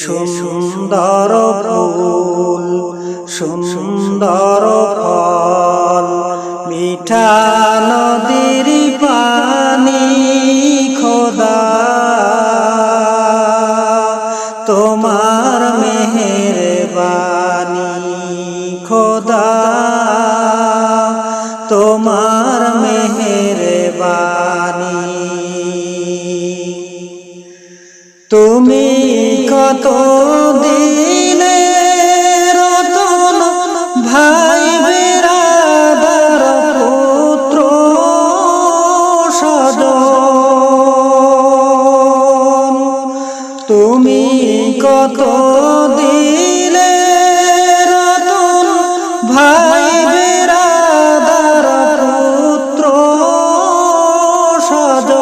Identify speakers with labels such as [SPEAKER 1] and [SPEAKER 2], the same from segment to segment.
[SPEAKER 1] সুন্দর ফুল, সুন্দর ফল। মিঠা নদীর পানি খোদা। তোমার মেহের বাণী খোদা। তোমার মেহের বাণী কত দিনে রতন ভাই বেরাদার পুত্র সজন? তুমি কত দিলে রতন ভাই বেরাদার পুত্র সজন?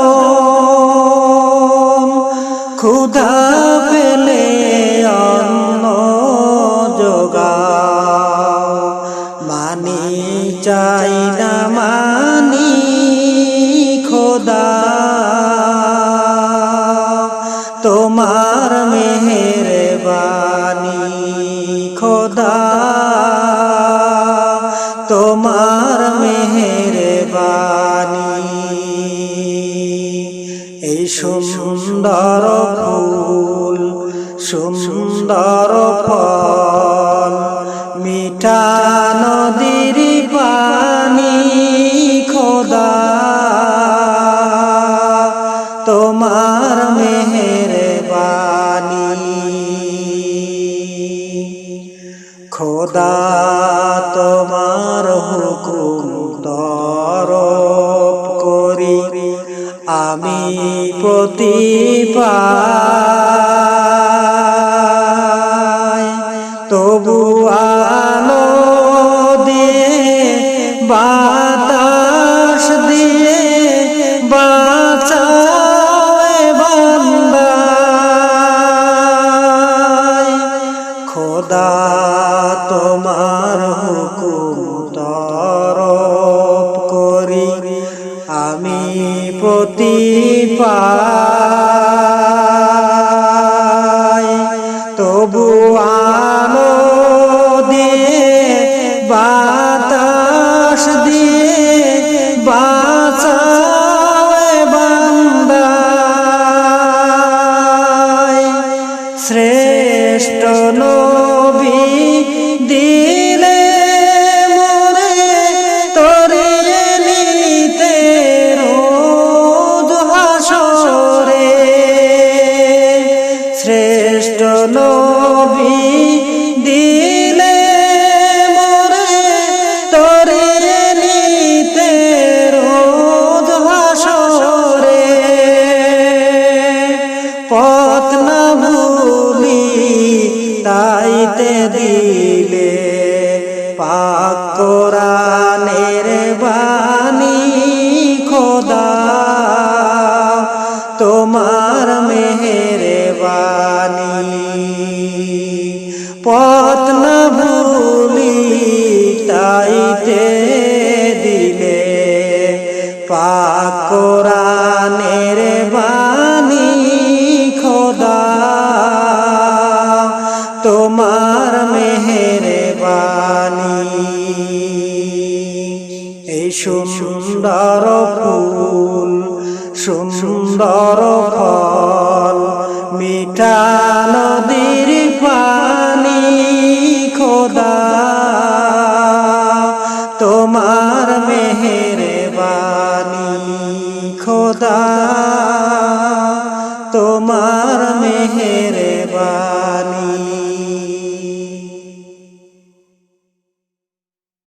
[SPEAKER 1] ক্ষুধা না মানি খোদা, তোমার মেহের বাণী খোদা, তোমার মেহের বাণী এই সুন্দর ফুল, সুন্দর ফল, মিঠা নদীর পানি খোদা তোমার হুকুম তরপ করি। আমি প্রতিপাই তবু প্রতিপাই তাইতে দিলে পাক কোরআনের বাণী খোদা তোমার মেহের বাণী পথ না ভুলি তাইতে সুন্দর ফুল সুন্দর ফল মিঠা নদীর পানি খোদা